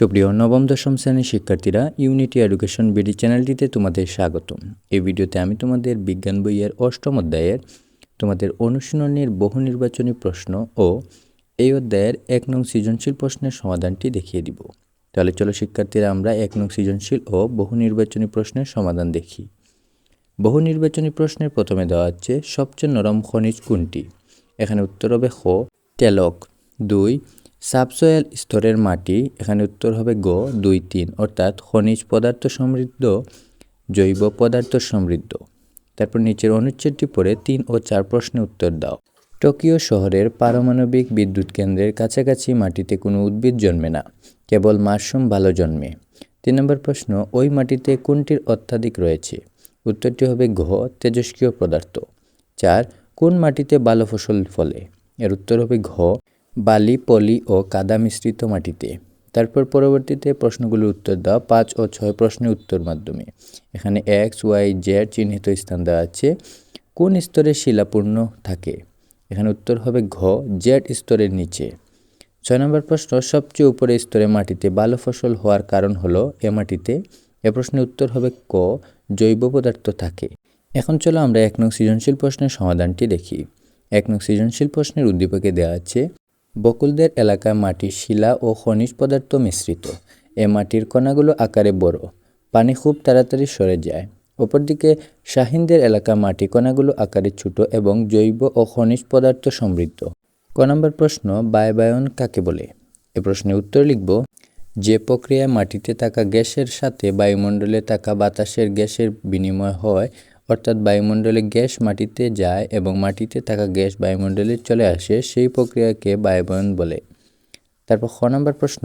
সুপ্রিয় নবম, দশম শ্রেণির শিক্ষার্থীরা ইউনিটি এডুকেশন বিডি চ্যানেলটিতে তোমাদের স্বাগতম। এই ভিডিওতে আমি তোমাদের বিজ্ঞান বইয়ের অষ্টম অধ্যায়ের তোমাদের অনুশীলনের বহু নির্বাচনী প্রশ্ন ও এই অধ্যায়ের এক নং সৃজনশীল প্রশ্নের সমাধানটি দেখিয়ে দিব। তাহলে চলো শিক্ষার্থীরা, আমরা এক নং সৃজনশীল ও বহু নির্বাচনী প্রশ্নের সমাধান দেখি। বহু নির্বাচনী প্রশ্নের প্রথমে দেওয়া হচ্ছে, সবচেয়ে নরম খনিজ কোনটি? এখানে উত্তর হবে খ টেলক। দুই সাবসয়েল স্তরের মাটি, এখানে উত্তর হবে গ, দুই, তিন, অর্থাৎ খনিজ পদার্থ সমৃদ্ধ, জৈব পদার্থ সমৃদ্ধ। তারপর নিচের অনুচ্ছেদটি পড়ে তিন ও চার প্রশ্নে উত্তর দাও। টোকিও শহরের পারমাণবিক বিদ্যুৎ কেন্দ্রের কাছাকাছি মাটিতে কোনো উদ্ভিদ জন্মে না, কেবল মাশরুম ভালো জন্মে। তিন নম্বর প্রশ্ন, ওই মাটিতে কোনটির অত্যাধিক রয়েছে? উত্তরটি হবে ঘ, তেজস্ক্রিয় পদার্থ। চার, কোন মাটিতে ভালো ফসল ফলে? এর উত্তর হবে ঘ বালি, পলি ও কাদা মিশ্রিত মাটিতে। তারপর পরবর্তীতে প্রশ্নগুলোর উত্তর দাও। পাঁচ ও ছয় প্রশ্নের উত্তর মাধ্যমে। এখানে এক্স, ওয়াই, জেড চিহ্নিত স্থান দেওয়া আছে। কোন স্তরে শিলাপূর্ণ থাকে? এখানে উত্তর হবে ঘ, জেড স্তরের নিচে। ছয় নম্বর প্রশ্ন, সবচেয়ে উপরে স্তরে মাটিতে ভালো ফসল হওয়ার কারণ হলো এ মাটিতে? এ প্রশ্নের উত্তর হবে ক, জৈব পদার্থ থাকে। এখন চলো আমরা এক নং সৃজনশীল প্রশ্নের সমাধানটি দেখি। এক নং সৃজনশীল প্রশ্নের উদ্দীপকে দেওয়া আছে। বকুলদের এলাকায় মাটি শিলা ও খনিজ পদার্থ মিশ্রিত। এ মাটির কণাগুলো আকারে বড়। পানি খুব তাড়াতাড়ি সরে যায়। অপরদিকে শাহিনদের এলাকা মাটি কণাগুলো আকারে ছোট এবং জৈব ও খনিজ পদার্থ সমৃদ্ধ। ক নম্বর প্রশ্ন, বায়বায়ন কাকে বলে? এ প্রশ্নের উত্তর লিখব, যে প্রক্রিয়ায় মাটিতে থাকা গ্যাসের সাথে বায়ুমণ্ডলে থাকা বাতাসের গ্যাসের বিনিময় হয় অর্থাৎ বায়ুমণ্ডলে গ্যাস মাটিতে যায় এবং মাটিতে থাকা গ্যাস বায়ুমণ্ডলে চলে আসে, সেই প্রক্রিয়াকে বায়ুবয়ন বলে। তারপর খ নম্বর প্রশ্ন,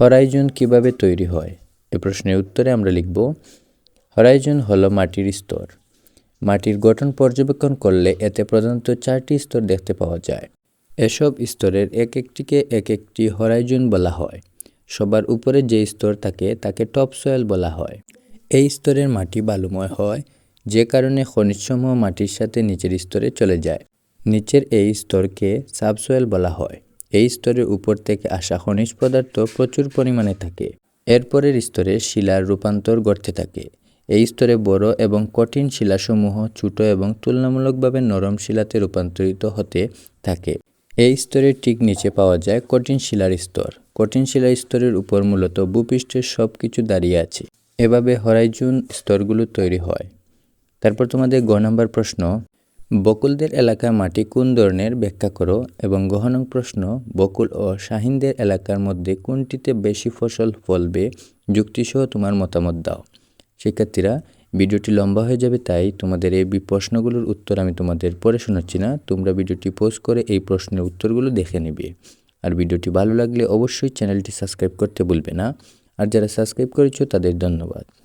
হরাইজন কীভাবে তৈরি হয়? এ প্রশ্নের উত্তরে আমরা লিখব, হরাইজন হলো মাটির স্তর। মাটির গঠন পর্যবেক্ষণ করলে এতে প্রধানত চারটি স্তর দেখতে পাওয়া যায়। এসব স্তরের এক একটিকে এক একটি হরাইজন বলা হয়। সবার উপরে যে স্তর থাকে তাকে টপ সয়েল বলা হয়। এই স্তরের মাটি বালুময় হয় যে কারণে খনিজসমূহ মাটির সাথে নিচের স্তরে চলে যায়। নিচের এই স্তরকে সাবসয়েল বলা হয়। এই স্তরের উপর থেকে আসা খনিজ পদার্থ প্রচুর পরিমাণে থাকে। এরপরের স্তরে শিলার রূপান্তর ঘটতে থাকে। এই স্তরে বড় এবং কঠিন শিলাসমূহ ছোট এবং তুলনামূলকভাবে নরম শিলাতে রূপান্তরিত হতে থাকে। এই স্তরের ঠিক নিচে পাওয়া যায় কঠিন শিলার স্তর। কঠিন শিলার স্তরের উপর মূলত ভূপৃষ্ঠের সব কিছু দাঁড়িয়ে আছে। এভাবে হরাইজুন স্তরগুলো তৈরি হয়। তারপর তোমাদের গ নম্বর প্রশ্ন, বকুলদের এলাকার মাটি কোন ধরনের? ব্যাখ্যা করো। এবং গহ নং প্রশ্ন, বকুল ও শাহিনদের এলাকার মধ্যে কোনটিতে বেশি ফসল ফলবে? যুক্তিসহ তোমার মতামত দাও। শিক্ষার্থীরা, ভিডিওটি লম্বা হয়ে যাবে, তাই তোমাদের এই প্রশ্নগুলোর উত্তর আমি তোমাদের পড়ে শোনাচ্ছি না। তোমরা ভিডিওটি পোস্ট করে এই প্রশ্নের উত্তরগুলো দেখে নেবে। আর ভিডিওটি ভালো লাগলে অবশ্যই চ্যানেলটি সাবস্ক্রাইব করতে ভুলবে না। আর যারা সাবস্ক্রাইব করেছ তাদের ধন্যবাদ।